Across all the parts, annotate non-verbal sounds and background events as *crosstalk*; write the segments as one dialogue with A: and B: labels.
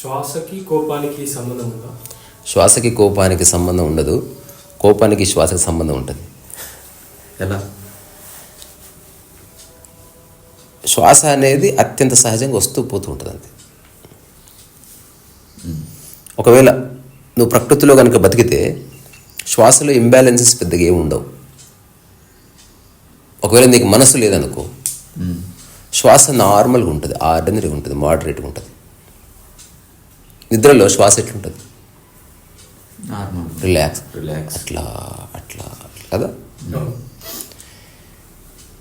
A: శ్వాసకి కోపానికి సంబంధం ఉందా?
B: శ్వాసకి కోపానికి సంబంధం ఉండదు. కోపానికి శ్వాసకి సంబంధం ఉంటుంది.
C: ఎలా?
B: శ్వాస అనేది అత్యంత సహజంగా వస్తూ పోతూ ఉంటుంది అంతే. ఒకవేళ నువ్వు ప్రకృతిలో కనుక బతికితే శ్వాసలో ఇంబ్యాలెన్సెస్ పెద్దగా ఏమి ఉండవు. ఒకవేళ నీకు మనసు లేదనుకో శ్వాస నార్మల్గా ఉంటుంది ఆర్డినరీగా ఉంటుంది మోడరేట్గా ఉంటుంది. నిద్రలో శ్వాస ఎట్లుంటుంది? రిలాక్స్.
C: రిలాక్స్.
B: అట్లా అట్లా అట్లా కదా?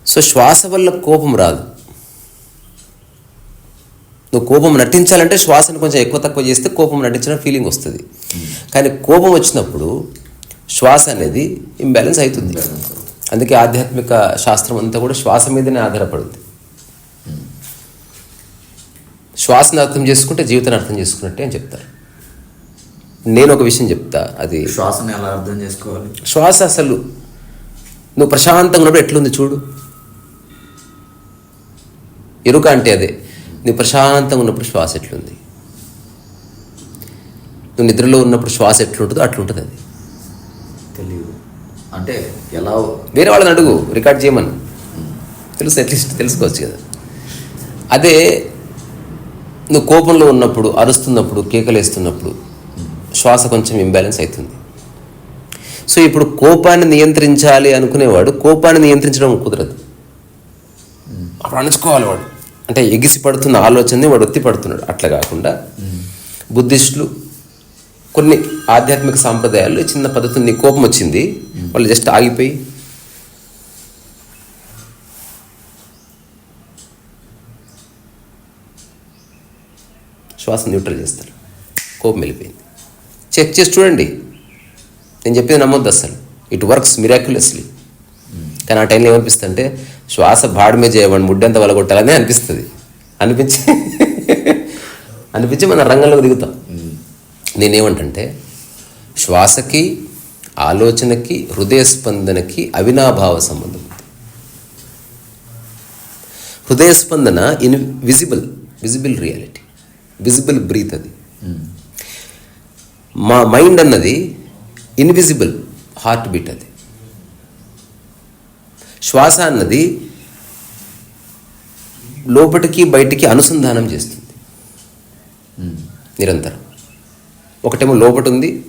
B: సో శ్వాస వల్ల కోపం రాదు. నువ్వు కోపం నటించాలంటే శ్వాసను కొంచెం ఎక్కువ తక్కువ చేస్తే కోపం నటించిన ఫీలింగ్ వస్తుంది. కానీ కోపం వచ్చినప్పుడు శ్వాస అనేది ఇంబ్యాలెన్స్ అవుతుంది. అందుకే ఆధ్యాత్మిక శాస్త్రం అంతా కూడా శ్వాస మీదనే ఆధారపడుతుంది శ్వాసను అర్థం చేసుకుంటే జీవితాన్ని అర్థం చేసుకున్నట్టే అని చెప్తారు. నేను ఒక విషయం చెప్తా అది
C: శ్వాసని ఎలా అర్థం చేసుకోవాలి?
B: శ్వాస అసలు నువ్వు ప్రశాంతంగా ఉన్నప్పుడు ఎట్లుంది చూడు. ఎరుక అంటే అదే నువ్వు ప్రశాంతంగా ఉన్నప్పుడు శ్వాస ఎట్లుంది? నువ్వు నిద్రలో ఉన్నప్పుడు శ్వాస ఎట్లుంటుందో అట్లుంటుంది అది.
C: తెలియదు అంటే ఎలా
B: వేరే వాళ్ళని అడుగు రికార్డ్ చేయమని. తెలుసు అట్లీస్ట్ తెలుసుకోవచ్చు కదా. అదే నువ్వు కోపంలో ఉన్నప్పుడు అరుస్తున్నప్పుడు కేకలేస్తున్నప్పుడు శ్వాస కొంచెం ఇంబ్యాలెన్స్ అవుతుంది సో ఇప్పుడు కోపాన్ని నియంత్రించాలి అనుకునేవాడు కోపాన్ని నియంత్రించడం కుదరదు. అప్పుడు అణుచుకోవాలి వాడు. అంటే ఎగిసి పడుతున్న ఆలోచనని వాడు ఒత్తి పడుతున్నాడు. అట్లా కాకుండా బుద్ధిస్టులు కొన్ని ఆధ్యాత్మిక సాంప్రదాయాల్లో చిన్న పద్ధతులు నీ కోపం వచ్చింది. వాళ్ళు జస్ట్ ఆగిపోయి శ్వాస న్యూట్రల్ చేస్తారు. కోపం వెళ్ళిపోయింది. చెక్ చేసి చూడండి. నేను చెప్పేది నమ్మొద్దు అసలు. ఇట్ వర్క్స్ మిరాక్యులస్లీ కానీ ఆ టైంలో ఏమనిపిస్తుంది అంటే శ్వాస బాడమే చేయమని ముడ్డంతా వలగొట్టాలని అనిపిస్తుంది. అనిపించి అనిపించి మన రంగంలోకి దిగుతాం నేనేమంటంటే శ్వాసకి ఆలోచనకి హృదయ స్పందనకి అవినాభావ సంబంధం ఉంది. హృదయ స్పందన invisible visible reality visible breath అది. మా మైండ్ అన్నది ఇన్విజిబుల్ హార్ట్ బీట్ అది. శ్వాస అన్నది లోపటికి బయటికి అనుసంధానం చేస్తుంది. నిరంతరం. ఒకటేమో లోపట ఉంది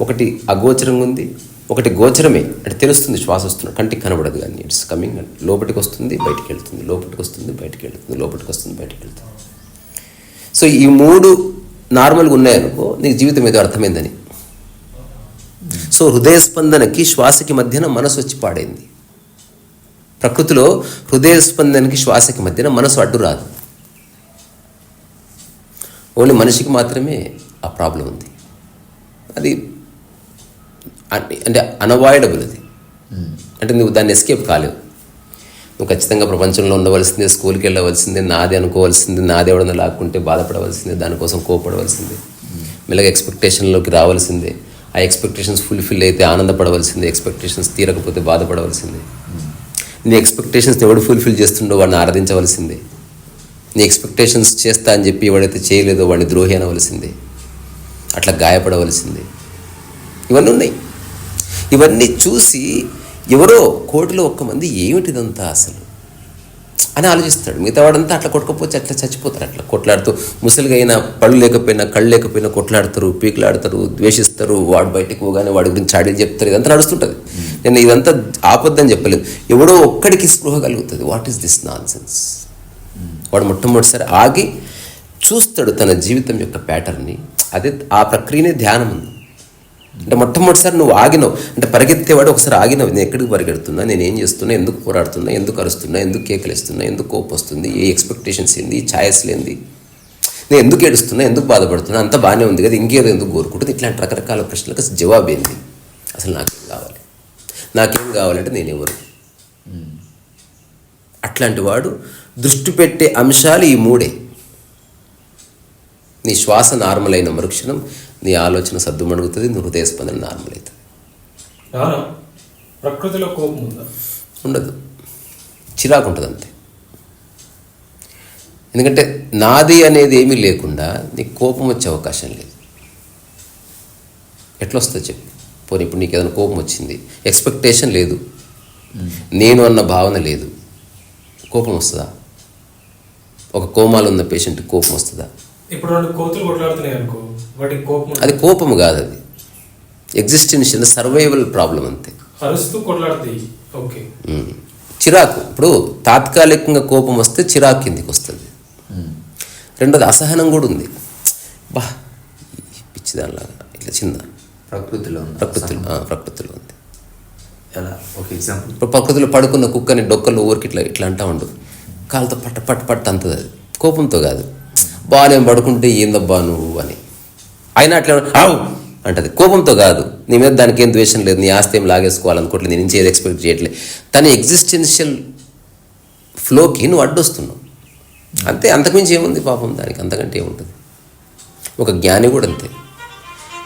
B: ఒకటి అగోచరంగా ఉంది ఒకటి గోచరమే. అంటే తెలుస్తుంది శ్వాస వస్తున్న కంటికి కనబడదు కానీ ఇట్స్ కమింగ్. లోపలికి వస్తుంది బయటికి వెళ్తుంది లోపలికి వస్తుంది బయటికి వెళ్తుంది లోపలికి వస్తుంది బయటికి వెళ్తుంది. సో ఈ మూడు నార్మల్గా ఉన్నాయనుకో నీకు జీవితం ఏదో అర్థమైందని. సో హృదయ స్పందనకి శ్వాసకి మధ్యన మనసు వచ్చి పాడైంది. ప్రకృతిలో హృదయ స్పందనకి శ్వాసకి మధ్యన మనసు అడ్డు రాదు. ఓన్లీ మనిషికి మాత్రమే ఆ ప్రాబ్లం ఉంది. అది అంటే అన్అవాయిడబుల్ అది. అంటే నువ్వు దాన్ని ఎస్కేప్ కాలేవు. నువ్వు ఖచ్చితంగా ప్రపంచంలో ఉండవలసిందే స్కూల్కి వెళ్ళవలసిందే నాది అనుకోవాల్సిందే నాది ఎవడన్నా లాక్కుంటే బాధపడవలసిందే దానికోసం కోపడవలసిందే మెల్లగా ఎక్స్పెక్టేషన్లోకి రావాల్సిందే. ఆ ఎక్స్పెక్టేషన్స్ ఫుల్ఫిల్ అయితే ఆనందపడవలసిందే ఎక్స్పెక్టేషన్స్ తీరకపోతే బాధపడవలసిందే. నీ ఎక్స్పెక్టేషన్స్ ఎవడు ఫుల్ఫిల్ చేస్తుండో వాడిని ఆరాధించవలసిందే. నీ ఎక్స్పెక్టేషన్స్ చేస్తా అని చెప్పి ఎవడైతే చేయలేదో వాడిని ద్రోహి అనవలసిందే. అట్లా గాయపడవలసిందే. ఇవన్నీ ఉన్నాయి. ఇవన్నీ చూసి ఎవరో కోటిలో ఒక్క మంది ఏమిటిదంతా అసలు? అని ఆలోచిస్తాడు. మిగతా వాడంతా అట్లా కొట్టుకపోతే అట్లా చచ్చిపోతారు. అట్లా కొట్లాడుతూ ముసలిగైనా పళ్ళు లేకపోయినా కళ్ళు లేకపోయినా కొట్లాడతారు పీకులాడతారు ద్వేషిస్తారు. వాడు బయటకు పోగానే వాడి గురించి చాడీలు చెప్తారు. ఇదంతా నడుస్తుంటుంది. నేను ఇదంతా ఆపొద్దని చెప్పలేదు. ఎవడో ఒక్కడికి స్పృహ కలుగుతుంది. What is this nonsense వాడు మొట్టమొదటిసారి ఆగి చూస్తాడు తన జీవితం యొక్క ప్యాటర్న్ని. అదే ఆ ప్రక్రియనే ధ్యానం ఉంది. అంటే మొట్టమొదటిసారి నువ్వు ఆగినావు. అంటే పరిగెత్తేవాడు ఒకసారి ఆగినావు. నేను ఎక్కడికి పరిగెడుతున్నా? నేను ఏం చేస్తున్నా? ఎందుకు పోరాడుతున్నా? ఎందుకు అరుస్తున్నా? ఎందుకు కేకలేస్తున్నా ఎందుకు కోపం వస్తుంది? ఏ ఎక్స్పెక్టేషన్స్ ఏంది? ఛాయస్ ఏంది నేను ఎందుకు ఏడుస్తున్నా? ఎందుకు బాధపడుతున్నా? అంత బాగానే ఉంది కదా. ఇంకేదో ఎందుకు కోరుకుంటుంది? ఇట్లాంటి రకరకాల ప్రశ్నలకు జవాబు ఏంది? అసలు నాకేం కావాలి? నాకేం కావాలంటే నేను ఎవరు? అట్లాంటి వాడు దృష్టి పెట్టే అంశాలు ఈ మూడే. నీ శ్వాస నార్మల్ అయిన మరుక్షణం నీ ఆలోచన సద్దుమణుగుతుంది నీ హృదయ స్పందన నార్మల్ అవుతుంది
A: ప్రకృతిలో కోపం ఉందా?
B: ఉండదు. చిరాకు ఉంటుంది అంతే ఎందుకంటే నాది అనేది ఏమీ లేకుండా నీకు కోపం వచ్చే అవకాశం లేదు. ఎట్లా వస్తుంది చెప్పు. పోనీ ఇప్పుడు నీకు ఏదైనా కోపం వచ్చింది. ఎక్స్పెక్టేషన్ లేదు. నేను అన్న భావన లేదు. కోపం వస్తుందా? ఒక కోమాలు ఉన్న పేషెంట్కి కోపం వస్తుందా?
A: ఇప్పుడు రెండు కోతులు కొట్లాడుతున్నాయి అనుకో
B: అది కోపం కాదు అది. ఎగ్జిస్టెన్షియల్ సర్వైవల్ ప్రాబ్లం అంతే. చిరాకు. ఇప్పుడు తాత్కాలికంగా కోపం వస్తే చిరాకు కిందికి వస్తుంది. రెండోది అసహనం కూడా ఉంది. బా పిచ్చిదానిలాగా ఇట్లా చిన్న.
C: ప్రకృతిలో
B: ప్రకృతిలో ప్రకృతిలో ఉంది.
C: ఎలా? ఒక ఎగ్జాంపుల్
B: ఇప్పుడు ప్రకృతిలో పడుకున్న కుక్కని డొక్కలు ఊరికి ఇట్లా ఇట్లా అంటా ఉండు. కాలుతో పట్ట పట్ట పట్ట అంతది అది. కోపంతో కాదు. బా నేను పడుకుంటే ఏందబ్బా నువ్వు అని. అయినా అట్లా అవు అంటది. కోపంతో కాదు. నీ మీద దానికి ఏం ద్వేషం లేదు. నీ ఆస్తి ఏం లాగేసుకోవాలనుకోవట్లేదు నీ నుంచి ఏది ఎక్స్పెక్ట్ చేయట్లేదు తన ఎగ్జిస్టెన్షియల్ ఫ్లోకి నువ్వు అడ్డొస్తున్నావు. అంతే. అంతకుమించి ఏముంది పాపం దానికి? అంతకంటే ఏముంటుంది? ఒక జ్ఞాని కూడా అంతే.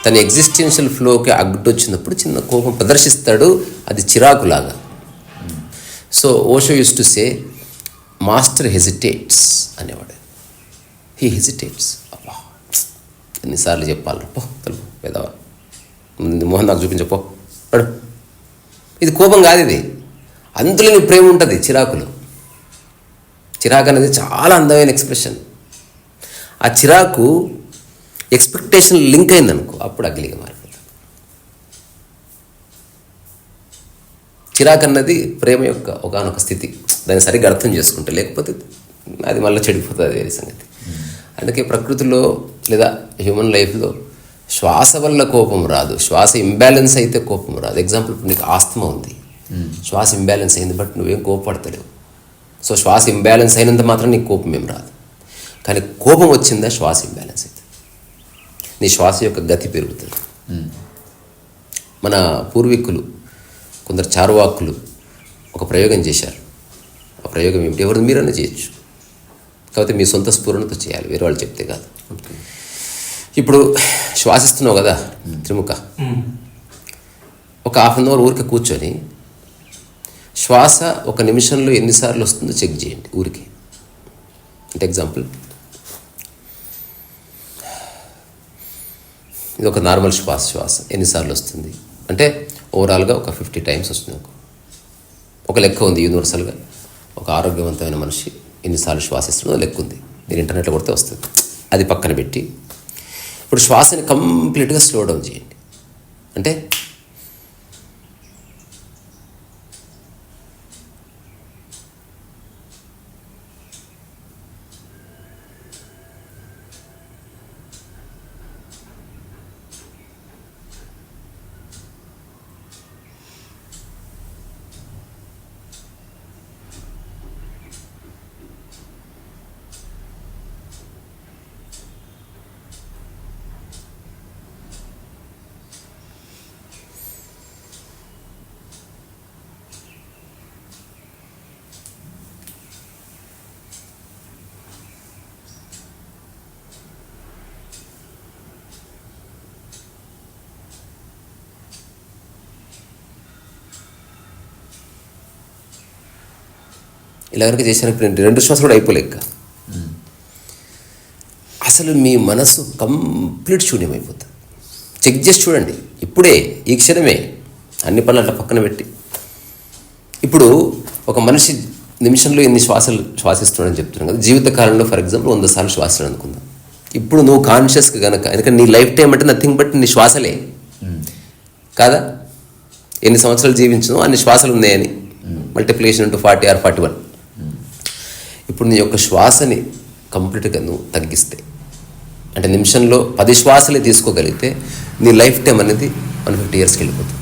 B: తన ఎగ్జిస్టెన్షియల్ ఫ్లోకి అడ్డొచ్చినప్పుడు చిన్న కోపం ప్రదర్శిస్తాడు. అది చిరాకులాగా. So Osho used to say master hesitates అనేవాడు. హీ హెజిటేట్స్ అబ్బా. ఎన్నిసార్లు చెప్పాలి. పో ముందు మోహన్ నాకు చూపించపో పడు. ఇది కోపం కాదు ఇది. అందులో నీ ప్రేమ ఉంటుంది చిరాకులో. చిరాకు అనేది చాలా అందమైన ఎక్స్ప్రెషన్ ఆ చిరాకు ఎక్స్పెక్టేషన్ లింక్ అయిందనుకో అప్పుడు అగ్లిగా మారిపోతుంది. చిరాకు అన్నది ప్రేమ యొక్క ఒకనొక స్థితి. దాన్ని సరిగ్గా అర్థం చేసుకుంటే లేకపోతే అది మళ్ళీ చెడిపోతుంది వేరే సంగతి. అందుకే ప్రకృతిలో లేదా హ్యూమన్ లైఫ్లో శ్వాస వల్ల కోపం రాదు. శ్వాస ఇంబ్యాలెన్స్ అయితే కోపం రాదు. ఎగ్జాంపుల్ ఇప్పుడు నీకు ఆస్తమా ఉంది. శ్వాస ఇంబ్యాలెన్స్ అయింది బట్ నువ్వేం కోపపడతలేవు సో శ్వాస ఇంబ్యాలెన్స్ అయినంత మాత్రం నీకు కోపం ఏం రాదు. కానీ కోపం వచ్చిందా శ్వాస ఇంబ్యాలెన్స్ అవుతుంది నీ శ్వాస యొక్క గతి పెరుగుతుంది. మన పూర్వీకులు కొందరు చారువాకులు ఒక ప్రయోగం చేశారు. ఆ ప్రయోగం ఏమిటి? ఎవరు మీరన్నా చేయొచ్చు. కాకపోతే మీ సొంత స్ఫూరణతో చేయాలి. వేరే వాళ్ళు చెప్తే కాదు.
C: ఓకే.
B: ఇప్పుడు శ్వాసిస్తున్నావు కదా త్రిముఖ. ఒక హాఫ్ అన్ అవర్ ఊరికి కూర్చొని శ్వాస ఒక నిమిషంలో ఎన్నిసార్లు వస్తుందో చెక్ చేయండి ఊరికి. అంటే ఎగ్జాంపుల్ ఇది ఒక నార్మల్ శ్వాస శ్వాస. ఎన్నిసార్లు వస్తుంది? అంటే ఓవరాల్గా ఒక ఫిఫ్టీ టైమ్స్ వస్తుంది ఒక ఒక లెక్క ఉంది యూనివర్సల్గా ఒక ఆరోగ్యవంతమైన మనిషి ఎన్నిసార్లు శ్వాసిస్తుందో లెక్క ఉంది. మీరు ఇంటర్నెట్లో కొడితే వస్తుంది. అది పక్కన పెట్టి ఇప్పుడు శ్వాసని కంప్లీట్గా స్లో డౌన్ చేయండి. అంటే ఇలా కనుక చేసినప్పుడు ఏంటి? రెండు శ్వాసలు కూడా అయిపోలేక అసలు మీ మనసు కంప్లీట్ శూన్యమైపోతుంది. చెక్ చేసి చూడండి. ఇప్పుడే ఈ క్షణమే అన్ని పనులు అట్లా పక్కన పెట్టి. ఇప్పుడు ఒక మనిషి నిమిషంలో ఎన్ని శ్వాసలు శ్వాసిస్తున్నాడని చెప్తున్నాను కదా. జీవితకాలంలో ఫర్ ఎగ్జాంపుల్ వంద సార్లు శ్వాసిస్తున్నాడు అనుకుందాం. ఇప్పుడు నువ్వు కాన్షియస్గా కనుక ఎందుకంటే నీ లైఫ్ టైం అంటే నథింగ్ బట్ నీ శ్వాసలే. కాదా? ఎన్ని సంవత్సరాలు జీవించను అన్ని శ్వాసలు ఉన్నాయని. Multiplication into forty or forty one ఇప్పుడు నీ యొక్క శ్వాసని కంప్లీట్గా నువ్వు తగ్గిస్తే అంటే నిమిషంలో పది శ్వాసలే తీసుకోగలిగితే నీ లైఫ్ టైం అనేది వన్ ఫిఫ్టీ ఇయర్స్కి వెళ్ళిపోతుంది.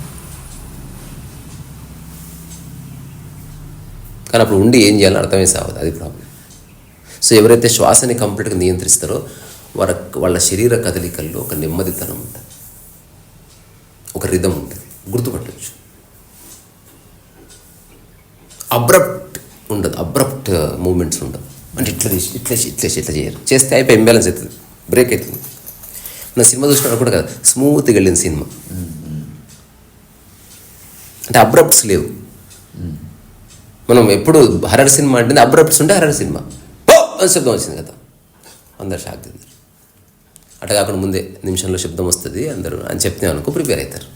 B: కానీ అప్పుడు ఉండి ఏం చేయాలని అర్థమే సావదు అది ప్రాబ్లం సో ఎవరైతే శ్వాసని కంప్లీట్గా నియంత్రిస్తారో వాళ్ళ వాళ్ళ శరీర కదలికల్లో ఒక నెమ్మదితనం ఉంటుంది. ఒక రిధం ఉంటుంది. గుర్తుపట్టవచ్చు అబ్రప్ట్ ఉండదు. అబ్రప్ట్ మూమెంట్స్ ఉండదు అంటే ఇట్లా తీసి ఇట్లా ఇట్లా ఇట్లా చేయరు. చేస్తే అయిపోయి ఇంబ్యాలెన్స్ అవుతుంది. బ్రేక్ అవుతుంది. నా సినిమా చూసినప్పుడు కూడా కదా. స్మూత్గా వెళ్ళింది సినిమా. అంటే అబ్రప్ట్స్ లేవు. మనం ఎప్పుడు హర్రర్ సినిమా అంటే అబ్రప్ట్స్ ఉంటే హర్రర్ సినిమా. అని శబ్దం వచ్చింది కదా. అందరు షాక్ తింటారు అట్లా కాకుండా ముందే నిమిషంలో శబ్దం వస్తుంది అందరూ అని చెప్తే అనుకో ప్రిపేర్ అవుతారు.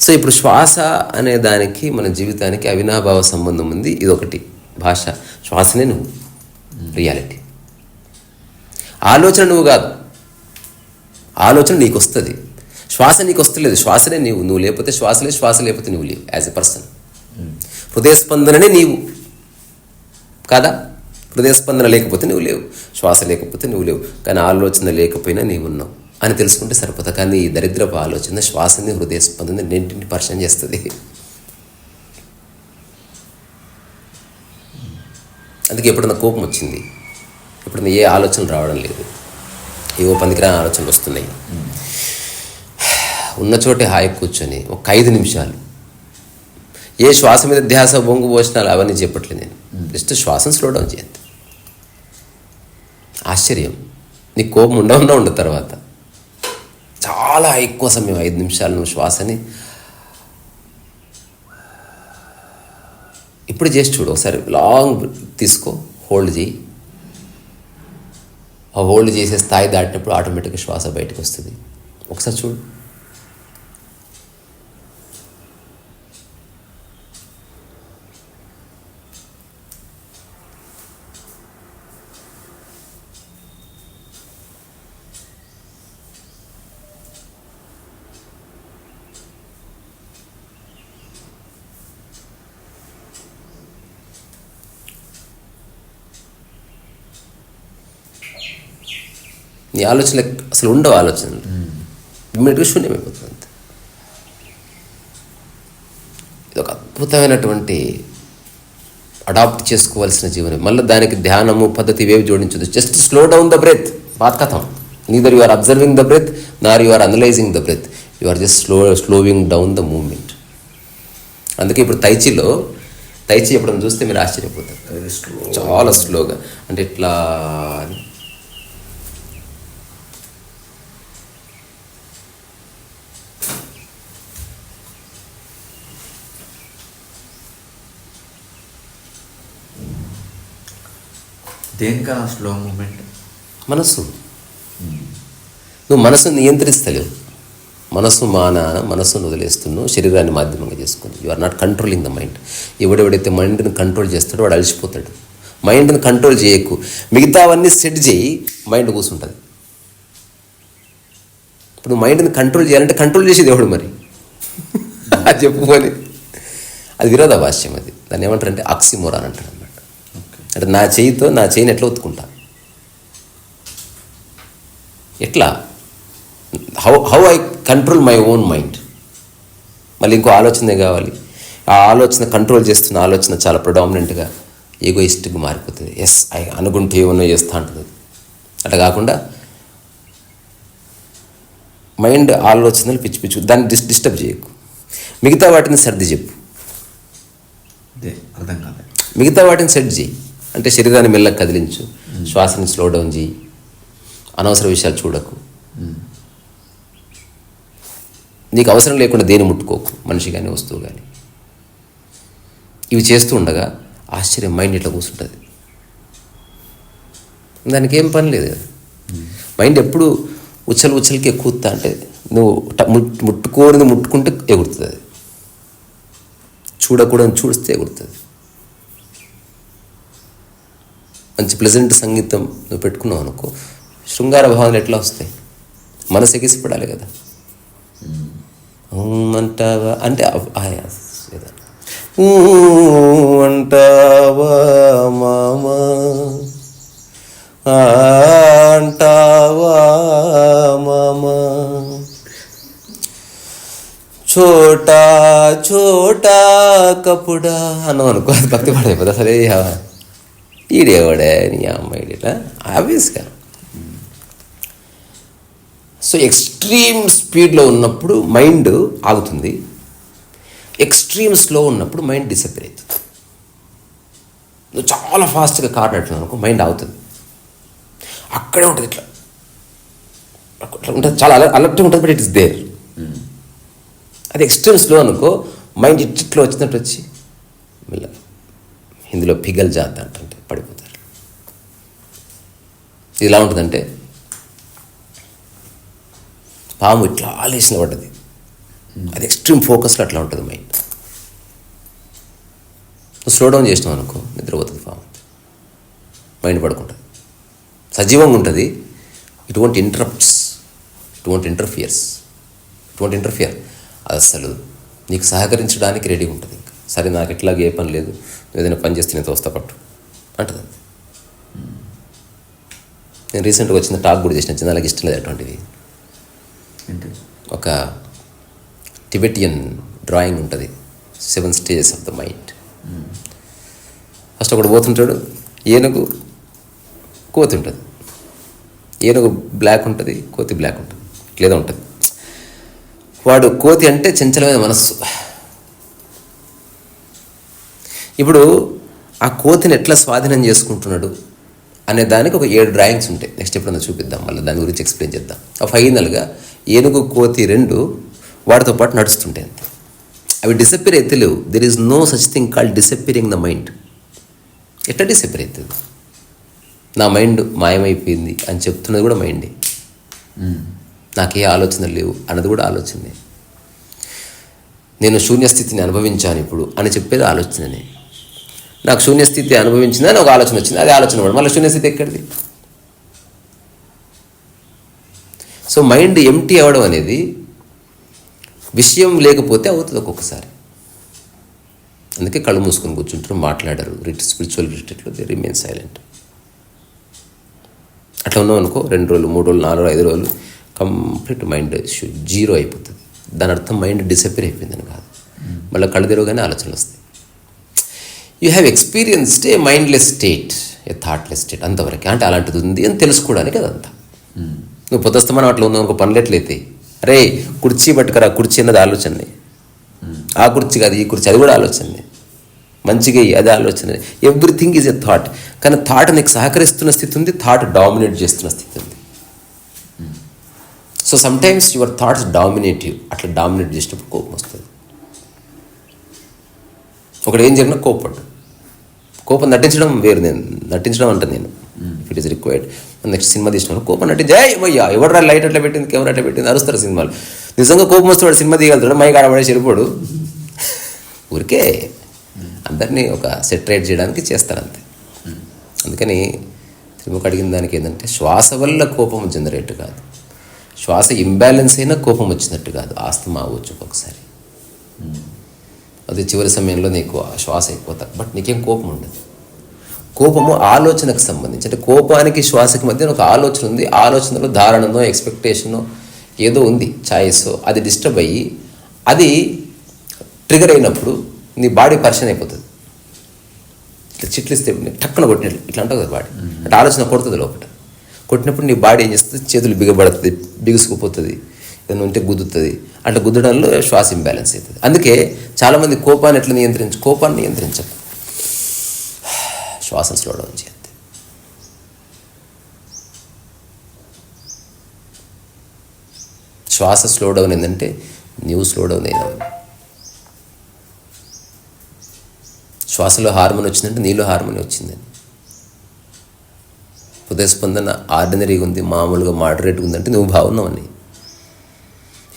B: సో ఇప్పుడు శ్వాస అనే దానికి మన జీవితానికి అవినాభావ సంబంధం ఉంది. ఇది ఒకటి భాష. శ్వాసనే నువ్వు. రియాలిటీ. ఆలోచన నువ్వు కాదు. ఆలోచన నీకు వస్తుంది శ్వాస నీకు వస్తలేదు శ్వాసనే నీవు. నువ్వు లేకపోతే శ్వాస లేదు శ్వాస లేకపోతే నువ్వు లేవు. As a person. హృదయ స్పందననే నీవు. కాదా? హృదయ స్పందన లేకపోతే నువ్వు లేవు. శ్వాస లేకపోతే నువ్వు లేవు. కానీ ఆలోచన లేకపోయినా నీవు ఉన్నావు అని తెలుసుకుంటే సరిపోతా కానీ ఈ దరిద్రపు ఆలోచన శ్వాసని హృదయ స్పందన రెండింటిని పరిచయం చేస్తుంది. అందుకే ఎప్పుడన్నా కోపం వచ్చింది. ఎప్పుడన్నా ఏ ఆలోచనలు రావడం లేదు. ఏవో పనికిరాని ఆలోచనలు వస్తున్నాయి. ఉన్న చోటే హాయి కూర్చొని ఒక ఐదు నిమిషాలు. ఏ శ్వాస మీద ధ్యాస బొంగు పోసినాలు అవన్నీ చెప్పట్లేదు నేను. జస్ట్ శ్వాసం స్లో డౌన్ చేయండి. ఆశ్చర్యం. నీ కోపం ఉండవున్నా ఉండదు తర్వాత. చాలా ఎక్కువ సమయం ఐదు నిమిషాలు నువ్వు శ్వాసని. ఇప్పుడు చేసి చూడు ఒకసారి లాంగ్ తీసుకో హోల్డ్ చేయి. ఆ హోల్డ్ చేసే స్థాయి దాటినప్పుడు ఆటోమేటిక్గా శ్వాస బయటకు వస్తుంది. ఒకసారి చూడు. నీ ఆలోచన అసలు ఉండవు ఆలోచనలు. ఇమ్మీడియట్గా శూన్యమైపోతుంది అంతే. ఇది ఒక అద్భుతమైనటువంటి అడాప్ట్ చేసుకోవాల్సిన జీవనం. మళ్ళీ దానికి ధ్యానము పద్ధతి ఇవేవి జోడించదు just slow down the breath bath కథం neither you are observing the breath nor you are analysing the breath you are just slow slowing down the moment అందుకే ఇప్పుడు తైచిలో తైచి ఎప్పుడైనా చూస్తే మీరు ఆశ్చర్యపోతారు. చాలా స్లోగా అంటే ఇట్లా
C: దేనికన్నా స్లో మూమెంట్
B: మనస్సు. నువ్వు మనసును నియంత్రిస్తలేవు మనసు మానాన మనసును వదిలేస్తున్నావు శరీరాన్ని మాధ్యమంగా చేసుకుని you are not controlling the mind ఎవడెవడైతే మైండ్ని కంట్రోల్ చేస్తాడో వాడు అలసిపోతాడు. మైండ్ని కంట్రోల్ చేయకు. మిగతావన్నీ సెట్ చేయి మైండ్ కూర్చుంటుంది ఇప్పుడు మైండ్ని కంట్రోల్ చేయాలంటే కంట్రోల్ చేసేది ఎవడు మరి. అది చెప్పు అని అది విరోధాభాష్యం అది. దాన్ని ఏమంటారంటే ఆక్సిమోరాన్ అంటారు. అంటే నా చేయితో నా చేయిని ఎట్లా ఒత్తుకుంటా ఎట్లా? How how I control my own mind మళ్ళీ ఇంకో ఆలోచనే కావాలి. ఆ ఆలోచన కంట్రోల్ చేస్తున్న ఆలోచన చాలా ప్రొడామినెంట్గా ఈగోయిస్ట్గా మారిపోతుంది. ఎస్ ఐ అనుకుంటే ఏమన్నా చేస్తా ఉంటుంది. అట్లా కాకుండా మైండ్ ఆలోచనలు పిచ్చి పిచ్చి దాన్ని డిస్ డిస్టర్బ్ చేయకు. మిగతా వాటిని సర్ది చెప్పు.
C: అదే అర్థం కాలే.
B: మిగతా వాటిని సెట్ చేయి. అంటే శరీరాన్ని మెల్లగా కదిలించు. శ్వాసని స్లో డౌన్ చేయి అనవసర విషయాలు చూడకు. నీకు అవసరం లేకుండా దేని ముట్టుకోకు మనిషి కానీ వస్తువు కానీ ఇవి చేస్తూ ఉండగా ఆశ్చర్యం మైండ్ ఇట్లా కూర్చుంటుంది. దానికి ఏం పని లేదు కదా. మైండ్ ఎప్పుడు ఉచ్చలు ఉచ్చలకి ఎక్కుతా అంటే నువ్వు ట- ముట్టుకోనిది ముట్టుకుంటే ఎగురుతుంది. అది చూడకూడని చూస్తే ఎగురుతుంది. మంచి ప్లెజెంట్ సంగీతం నువ్వు పెట్టుకున్నావు అనుకో శృంగార భావనలు ఎట్లా వస్తాయి? మనసు ఎగిసిపడాలి కదా. ఊ అంటావా? అంటే అవ్- ఊ అంటావా మామా? ఆ అంటావా మామా? చోటా చోటా కపుడా అన్నాం అనుకో అది భక్తి పాడే కదా సరే ఈడేవాడే నీ అమ్మాయి ఇట్లా ఆబ్వియస్గా. సో ఎక్స్ట్రీమ్ స్పీడ్లో ఉన్నప్పుడు మైండ్ ఆగుతుంది. ఎక్స్ట్రీమ్ స్లో ఉన్నప్పుడు మైండ్ డిసపేర్ అవుతుంది. నువ్వు చాలా ఫాస్ట్గా కార్ నడుపుతున్నావు అనుకో మైండ్ ఆగుతుంది. అక్కడే ఉంటుంది ఇట్లా. అట్లా ఉంటుంది. చాలా అలర్ట్ అలర్ట్గా ఉంటుంది బట్ ఇట్ ఇస్ దేర్. అది ఎక్స్ట్రీమ్ స్లో అనుకో మైండ్ ఇట్లా వచ్చినట్టు వచ్చి ఇందులో హిందీలో పిగల్ జాత అంటారు ఎలా ఉంటుందంటే పాము ఇట్లా ఆలేసిన పడ్డది. అది ఎక్స్ట్రీమ్ ఫోకస్లో అట్లా ఉంటుంది మైండ్ నువ్వు స్లో డౌన్ చేసినావు అనుకో నిద్రపోతుంది పాము. మైండ్ పడుకుంటుంది. సజీవంగా ఉంటుంది. ఇటువంటి ఇంటరప్ట్స్ ఇటువంటి ఇంటర్ఫియర్స్ ఇటువంటి ఇంటర్ఫియర్ అది అసలు నీకు సహకరించడానికి రెడీ ఉంటుంది. ఇంకా సరే నాకు ఎట్లాగే ఏ పని లేదు. నువ్వు ఏదైనా పని చేస్తే నేను తోస్తా పట్టు. అంటుంది. నేను రీసెంట్గా వచ్చిన టాక్ కూడా చేసిన చిన్న ఇష్టం లేదు అటువంటివి
C: ఏంటి
B: ఒక టిబెటియన్ డ్రాయింగ్ ఉంటుంది. Seven stages of the mind first ఒకడు పోతుంటాడు ఏనుగు కోతి ఉంటుంది. ఏనుగు బ్లాక్ ఉంటుంది కోతి బ్లాక్ ఉంటుంది. లేదా ఉంటుంది. వాడు కోతి అంటే చంచలమైన మనస్సు. ఇప్పుడు ఆ కోతిని ఎట్లా స్వాధీనం చేసుకుంటున్నాడు? అనే దానికి ఒక ఏడు డ్రాయింగ్స్ ఉంటాయి. నెక్స్ట్ ఎప్పుడన్నా చూపిద్దాం. మళ్ళీ దాని గురించి ఎక్స్ప్లెయిన్ చేద్దాం. ఫైనల్గా ఏనుగు కోతి రెండు వాటితో పాటు నడుస్తుంటాయి అవి డిసప్పేర్ అయితే లేవు. There is no such thing call disappearing the mind ఎట్లా డిసప్పేర్ అవుతుంది నా మైండ్ మాయమైపోయింది అని చెప్తున్నది కూడా మైండే నాకే ఆలోచనలు లేవు అన్నది కూడా ఆలోచనే నేను శూన్యస్థితిని అనుభవించాను ఇప్పుడు అని చెప్పేది ఆలోచననే. నాకు శూన్యస్థితి అనుభవించిందని ఒక ఆలోచన వచ్చింది. అది ఆలోచన కూడా. మళ్ళీ శూన్యస్థితి ఎక్కడిది? సో మైండ్ ఎంటీ అవ్వడం అనేది విషయం లేకపోతే అవుతుంది ఒక్కొక్కసారి. అందుకే కళ్ళు మూసుకొని కూర్చుంటారు మాట్లాడరు. రిట్ స్పిరిచువల్ రిట్రీట్లో దే రిమైన్ సైలెంట్ అట్లా ఉన్నాం అనుకో రెండు రోజులు మూడు రోజులు నాలుగు ఐదు రోజులు కంప్లీట్ మైండ్ జీరో అయిపోతుంది. దాని అర్థం మైండ్ డిసపేర్ అయిపోయిందని కాదు. మళ్ళీ కళ్ళు తెరవగానే ఆలోచనలు వస్తాయి. You have experienced a mindless state a thoughtless state అంతవరకు. అంటే అలాంటిది ఉంది అని తెలుసుకోవడానికి అదంతా. నువ్వు పొద్దుస్తమానం అట్లా ఉందో ఇంకో పనులెట్లయితే అరే కుర్చీ పట్టుకరా కుర్చీ అన్నది ఆలోచన. ఆ కుర్చీ కాదు ఈ కుర్చీ అది కూడా ఆలోచన. మంచిగా అది ఆలోచన. ఎవ్రీథింగ్ ఈజ్ ఎ థాట్ కానీ థాట్ నీకు సహకరిస్తున్న స్థితి ఉంది థాట్ డామినేట్ చేస్తున్న స్థితి ఉంది. So sometimes your thoughts dominative అట్లా డామినేట్ చేసినప్పుడు కోపం వస్తుంది. ఒకడు ఏం జరిగినా కోపడ్డు కోపం నటించడం వేరు నేను. నటించడం అంటాను నేను. It is required next cinema తీసినాను కోపం నటించి ఏ అయ్యా ఎవడరా లైట్ అట్లా పెట్టింది కెమెరా అట్లా పెట్టింది? అరుస్తారు సినిమాలు. నిజంగా కోపం వస్తే వాడు సినిమా తీయగలుగుతాడు? మై కాడబడే చెరిపోడు ఊరికే అందరినీ ఒక సెటరేట్ చేయడానికి చేస్తారు అంతే. అందుకని త్రిముఖ అడిగిన దానికి ఏంటంటే శ్వాస వల్ల కోపం జనరేట్ కాదు. శ్వాస ఇంబ్యాలెన్స్ అయినా కోపం వచ్చినట్టు కాదు. ఆస్తమా అవ్వచ్చు ఒక్కొక్కసారి. అది చివరి సమయంలో నీకు ఆ శ్వాస అయిపోతా బట్ నీకేం కోపం ఉండదు కోపము ఆలోచనకు సంబంధించి అంటే కోపానికి శ్వాసకి మధ్య ఒక ఆలోచన ఉంది. ఆలోచనలో ధారణనో ఎక్స్పెక్టేషనో ఏదో ఉంది. ఛాయిస్ అది డిస్టర్బ్ అయ్యి అది ట్రిగర్ అయినప్పుడు నీ బాడీ పర్షన్ అయిపోతుంది. ఇట్లా చిట్లిస్తే టక్కున కొట్టినట్లు ఇట్లా ఉంటుంది బాడీ అంటే ఆలోచన కొడుతుంది లోపల. కొట్టినప్పుడు నీ బాడీ ఏం చేస్తుంది? చేతులు బిగబడుతుంది బిగుసుకుపోతుంది. ఉంటే గుద్దుతుంది. అంటే గుద్దడంలో శ్వాస ఇంబ్యాలెన్స్ అవుతుంది. అందుకే చాలామంది కోపాన్ని ఎట్లా నియంత్రించు కోపాన్ని నియంత్రించదు శ్వాస స్లో డౌన్ చేయాలి శ్వాస స్లో డౌన్ ఏంటంటే నీవు స్లో డౌన్ అయినావు శ్వాసలో హార్మోన్ వచ్చిందంటే నీలో హార్మోన్ వచ్చిందని హృదయ స్పందన ఆర్డినరీగా ఉంది మామూలుగా మాడరేట్గా ఉందంటే నువ్వు బాగున్నావని. ఏ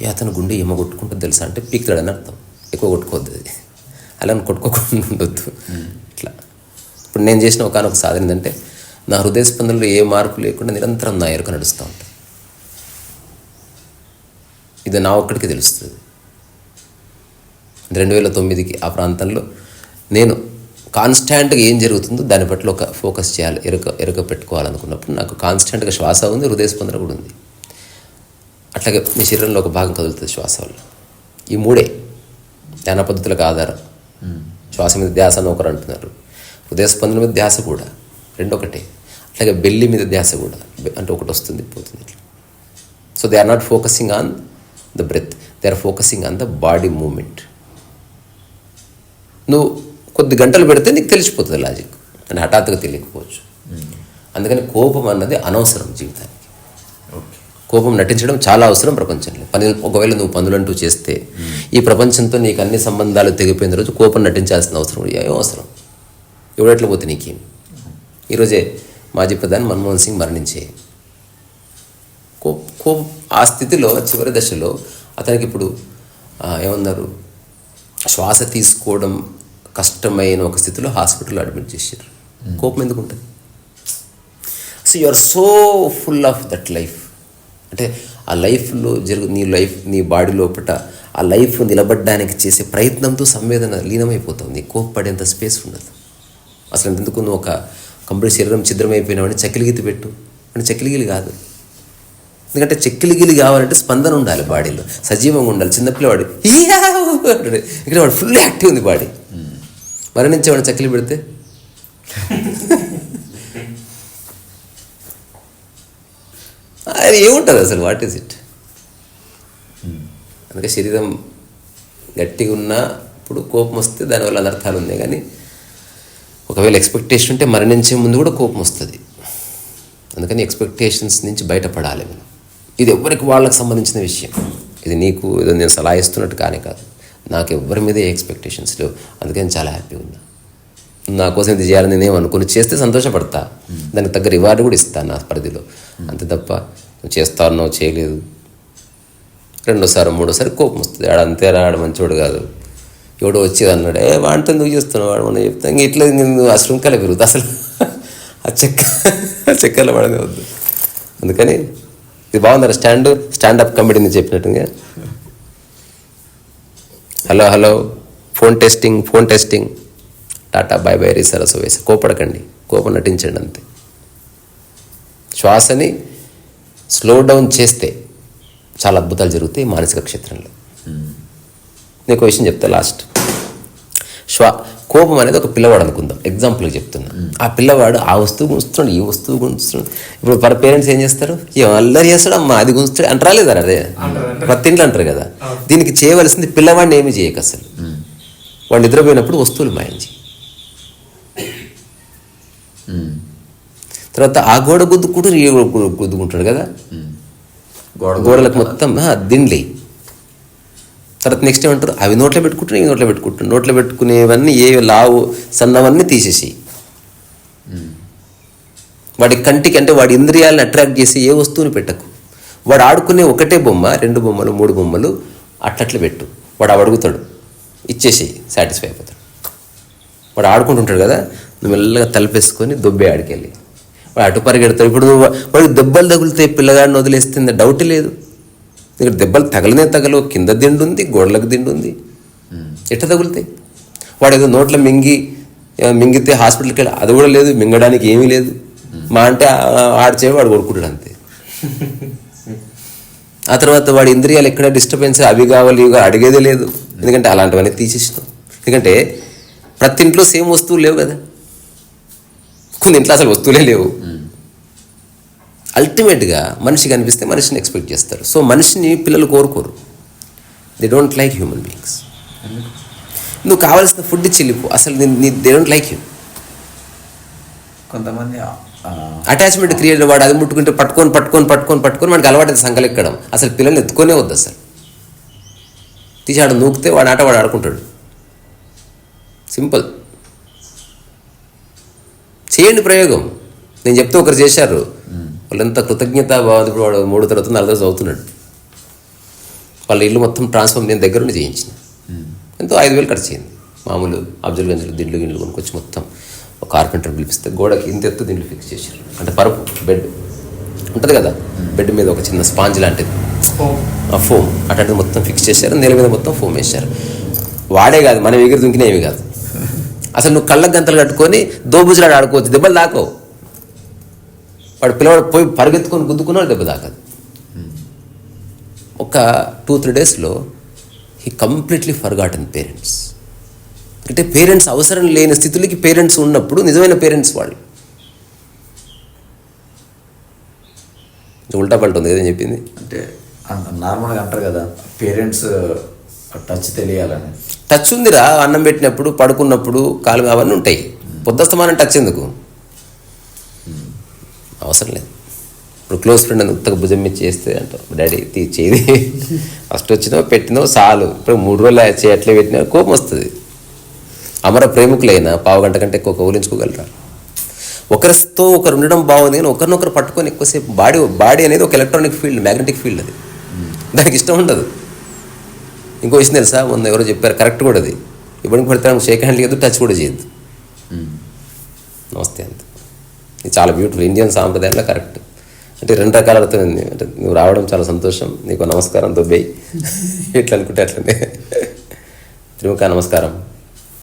B: అతను గుండె ఏమో కొట్టుకుంటుంది తెలుసా అంటే పీక్తాడని అర్థం. ఎక్కువ కొట్టుకోవద్దు అది. అలా కొట్టుకోకుండా ఉండొద్దు. ఇట్లా. ఇప్పుడు నేను చేసిన ఒకనొక సాధన ఏంటంటే నా హృదయ స్పందనలో ఏ మార్పు లేకుండా నిరంతరం నా ఎరుక నడుస్తూ ఉంటాను ఇది నా ఒక్కడికి తెలుస్తుంది. రెండు వేల తొమ్మిదికి ఆ ప్రాంతంలో నేను కాన్స్టాంట్గా ఏం జరుగుతుందో దాని పట్ల ఒక ఫోకస్ చేయాలి. ఎరుక ఎరుక పెట్టుకోవాలనుకున్నప్పుడు నాకు కాన్స్టాంట్గా శ్వాస ఉంది హృదయ స్పందన కూడా ఉంది. అట్లాగే మీ శరీరంలో ఒక భాగం కదులుతుంది శ్వాస వల్ల ఈ మూడే ధ్యాన పద్ధతులకు ఆధారం. శ్వాస మీద ధ్యాస అని ఒకరు అంటున్నారు. హృదయ స్పందన మీద ధ్యాస కూడా రెండు ఒకటే అట్లాగే బెల్లి మీద ధ్యాస కూడా అంటే ఒకటి వస్తుంది పోతుంది ఇట్లా so they are not focusing on the breath they are focusing on the body movement నువ్వు కొద్ది గంటలు పెడితే నీకు తెలిసిపోతుంది లాజిక్ అని హఠాత్తుగా తెలియకపోవచ్చు. అందుకని కోపం అన్నది అనవసరం జీవితానికి. కోపం నటించడం చాలా అవసరం ప్రపంచంలో. పని ఒకవేళ నువ్వు పనులంటూ చేస్తే ఈ ప్రపంచంతో నీకు అన్ని సంబంధాలు తెగిపోయిన రోజు కోపం నటించాల్సిన అవసరం ఏం అవసరం? ఎవడెట్లా పోతే నీకేం? ఈరోజే మాజీ ప్రధాని మన్మోహన్ సింగ్ మరణించే. కో కో ఆ స్థితిలో చివరి దశలో అతనికి ఇప్పుడు ఏమన్నారు? శ్వాస తీసుకోవడం కష్టమైన ఒక స్థితిలో హాస్పిటల్లో అడ్మిట్ చేశారు. కోపం ఎందుకు ఉంటుంది? So you are so full of that life అంటే ఆ లైఫ్లో జరుగు నీ లైఫ్ నీ బాడీ లోపల ఆ లైఫ్ నిలబడడానికి చేసే ప్రయత్నంతో సంవేదన లీనమైపోతావు నీ కోప్పడేంత స్పేస్ ఉండదు. అసలు ఎందుకు నువ్వు ఒక కంప్లీట్ శరీరం ఛిద్రమైపోయినావని చక్కిలిగితి పెట్టు. అంటే చక్కిలిగిలి కాదు. ఎందుకంటే చెక్కిలిగిలి కావాలంటే స్పందన ఉండాలి బాడీలో. సజీవంగా ఉండాలి. చిన్నపిల్లవాడు ఇక్కడ వాడు ఫుల్ యాక్టివ్ ఉంది బాడీ. మరణించేవాడిని చక్కిలి పెడితే? అది ఏముంటుంది అసలు? వాట్ ఈస్ ఇట్ అందుకే శరీరం గట్టిగా ఉన్నా ఇప్పుడు కోపం వస్తే దానివల్ల అనర్థాలు ఉన్నాయి. కానీ ఒకవేళ ఎక్స్పెక్టేషన్ ఉంటే మరణించే ముందు కూడా కోపం వస్తుంది. అందుకని ఎక్స్పెక్టేషన్స్ నుంచి బయటపడాలి మనం. ఇది ఎవరికి వాళ్ళకి సంబంధించిన విషయం. ఇది నీకు ఏదో నేను సలహా ఇస్తున్నట్టు కానీ కాదు. నాకు ఎవరి మీద ఎక్స్పెక్టేషన్స్ లేవు. అందుకని చాలా హ్యాపీగా ఉన్నా. నా కోసం ఇది చేయాలని నేను అనుకుని చేస్తే సంతోషపడతా. దానికి తగ్గ రివార్డు కూడా ఇస్తాను నా పరిధిలో. అంతే తప్ప నువ్వు చేస్తావు చేయలేదు. రెండోసారి మూడోసారి కోపం వస్తుంది. ఆడ అంతే ఆడ మంచివాడు కాదు. ఎవడో వచ్చేది అన్నాడు ఏ వాడితో నువ్వు చేస్తున్నావు? వాడు మనం చెప్తా ఇంక ఇట్లా నేను ఆ శృంఖల పెరుగుతా అసలు. ఆ చెక్క ఆ వాడనే వద్దు. అందుకని ఇది బాగుందా స్టాండ్ స్టాండప్ కమెడీని చెప్పినట్టుగా? Hello hello. Phone testing phone testing. Tata bye bye రీ సరస్సు వేసి. కోపడకండి కోపం నటించండి అంతే. శ్వాసని స్లో డౌన్ చేస్తే చాలా అద్భుతాలు జరుగుతాయి మానసిక క్షేత్రంలో. నీకు విషయం చెప్తా లాస్ట్ శ్వా కోపం అనేది ఒక పిల్లవాడు అనుకుందాం. ఎగ్జాంపుల్గా చెప్తున్నా. ఆ పిల్లవాడు ఆ వస్తువు గుంచుతున్నాడు ఈ వస్తువు గుంచుతున్నాడు ఇప్పుడు పర పేరెంట్స్ ఏం చేస్తారు? అల్లరి చేస్తాడు అమ్మా అది గుంచుతాడు అంటారా లేదా అదే. ప్రతి ఇంట్లో అంటారు కదా. దీనికి చేయవలసింది పిల్లవాడిని ఏమి చేయక అసలు వాడు నిద్రపోయినప్పుడు వస్తువులు మాయించి తర్వాత ఆ గోడ గుద్దుకుంటూ ఈ గోడ గుద్దుకుంటాడు కదా?
C: గోడ
B: గోడలకు మొత్తం దిండ్లి. తర్వాత నెక్స్ట్ ఏమంటారు? అవి నోట్లో పెట్టుకుంటున్నాయి ఇవి నోట్లో పెట్టుకుంటున్నాయి నోట్లో పెట్టుకునేవన్నీ ఏ లావు సన్నవన్నీ తీసేసి వాడి కంటికి అంటే వాడి ఇంద్రియాలను అట్రాక్ట్ చేసి ఏ వస్తువుని పెట్టకు. వాడు ఆడుకునే ఒకటే బొమ్మ రెండు బొమ్మలు మూడు బొమ్మలు అట్లట్ల పెట్టు. వాడు అడుగుతాడు ఇచ్చేసి సాటిస్ఫై అయిపోతాడు. వాడు ఆడుకుంటుంటాడు కదా? నువ్వు మెల్లగా తలపేసుకొని దొబ్బే ఆడికెళ్ళి. వాడు అటు పరిగెడతాడు. ఇప్పుడు నువ్వు వాడికి దెబ్బలు తగులుతాయి పిల్లగాడిని వదిలేస్తుంది డౌట్ లేదు. ఇక్కడ దెబ్బలు తగలనే తగలవు కింద దిండు ఉంది గోడలకు దిండు ఉంది ఎట్ట తగులుతాయి? వాడు ఏదో నోట్లో మింగి మింగితే హాస్పిటల్కి వెళ్ళి అది కూడా లేదు మింగడానికి ఏమీ లేదు. మా అంటే ఆ- ఆడిచే వాడు కొడుకుంటాడు అంతే. *laughs* ఆ తర్వాత వాడి ఇంద్రియాలు ఎక్కడ డిస్టర్బెన్స్ అవి కావాలి ఇవి అడిగేదే లేదు. ఎందుకంటే అలాంటివన్నీ తీసేసినాం. ఎందుకంటే ప్రతి ఇంట్లో సేమ్ వస్తువులు లేవు కదా. కొన్ని ఇంట్లో అసలు వస్తువులే లేవు. అల్టిమేట్గా మనిషి కనిపిస్తే మనిషిని ఎక్స్పెక్ట్ చేస్తారు. సో మనిషిని పిల్లలు కోరుకోరు. They don't like human beings నువ్వు కావాల్సిన ఫుడ్ చెల్లిపో అసలు దే డోంట్ లైక్ యూ
C: కొంతమంది
B: అటాచ్మెంట్ క్రియేట్ వాడు అది ముట్టుకుంటే పట్టుకొని పట్టుకొని పట్టుకొని పట్టుకొని మనకి అలవాటు సంకలెక్కడం. అసలు పిల్లల్ని ఎత్తుకొనే వద్దు అసలు. తీసాడు నూకితే వాడు ఆట వాడు ఆడుకుంటాడు. సింపుల్ చేయండి ప్రయోగం. నేను చెప్తే ఒకరు చేశారు. వాళ్ళంతా కృతజ్ఞత భావం ఇప్పుడు వాడు మూడు తరగతి నాలుగు తరగతి చదువుతున్నాడు. వాళ్ళ ఇల్లు మొత్తం ట్రాన్స్ఫార్మ్ నేను దగ్గరుండి చేయించిన. ఎంతో ఐదు వేలు ఖర్చు అయింది. మామూలు అబ్జుల్ గంజలు దిండ్లు గిండ్లు కొనుక్కొచ్చి మొత్తం ఒక కార్పెంటర్ పిలిపిస్తే గోడకి ఇంత ఎత్తు దిండ్లు ఫిక్స్ చేశారు. అంటే పరుపు బెడ్ ఉంటుంది కదా? బెడ్ మీద ఒక చిన్న స్పాంజ్ లాంటిది. ఆ ఫోమ్. అట్లాంటిది మొత్తం ఫిక్స్ చేశారు. నేల మీద మొత్తం ఫోమ్ వేశారు. వాడే కాదు మనం ఎగిరి దుంకినేవి కాదు. అసలు నువ్వు కళ్ళ గంతలు కట్టుకొని దోబుజులాడు ఆడుకోవచ్చు దెబ్బలు దాకో వాడు పిల్లవాడు పోయి పరిగెత్తుకొని గుద్దుకున్నాడు దెబ్బ దాకదు ఒక టూ త్రీ డేస్లో హీ కంప్లీట్లీ ఫర్గాటన్ పేరెంట్స్ అంటే పేరెంట్స్ అవసరం లేని స్థితులకి పేరెంట్స్ ఉన్నప్పుడు నిజమైన పేరెంట్స్ వాళ్ళు. ఉల్టా పల్ట ఉంది కదా చెప్పింది?
C: అంటే నార్మల్గా అంటారు కదా పేరెంట్స్ టచ్ తెలియాలని.
B: టచ్ ఉందిరా అన్నం పెట్టినప్పుడు పడుకున్నప్పుడు కాలు అవన్నీ ఉంటాయి. పొద్దస్తమానం టచ్ ఎందుకు అవసరం లేదు. ఇప్పుడు క్లోజ్ ఫ్రెండ్ అని ఉత్తగా భుజం మీద చేస్తే అంటావు డాడీ తీ చేది ఫస్ట్ వచ్చినావు పెట్టినావు చాలు ఇప్పుడు మూడు రోజులు చేయట్లే పెట్టినా కోపం వస్తుంది. అమర ప్రేమికులైనా పావు గంట కంటే ఎక్కువ కౌలించుకోగలరా ఒకరితో ఒకరు ఉండడం బాగుంది కానీ ఒకరినొకరు పట్టుకొని ఎక్కువసేపు బాడీ బాడీ అనేది ఒక ఎలక్ట్రానిక్ ఫీల్డ్ మ్యాగ్నెటిక్ ఫీల్డ్ అది. దానికి ఇష్టం ఉండదు. ఇంకో విషయం తెలుసా? మొన్న ఎవరో చెప్పారు కరెక్ట్ కూడా అది. ఇప్పటికి పడితే షేక్ హ్యాండ్ లేదు టచ్ కూడా చేయొద్దు. నమస్తే అంత. ఇది చాలా బ్యూటిఫుల్ ఇండియన్ సాంప్రదాయంలో కరెక్ట్ అంటే రెండు రకాల అర్థం ఉంది. అంటే నువ్వు రావడం చాలా సంతోషం నీకు నమస్కారం దుబ్బై ఇట్లా *laughs* అనుకుంటే అట్లనే. త్రిముఖ నమస్కారం.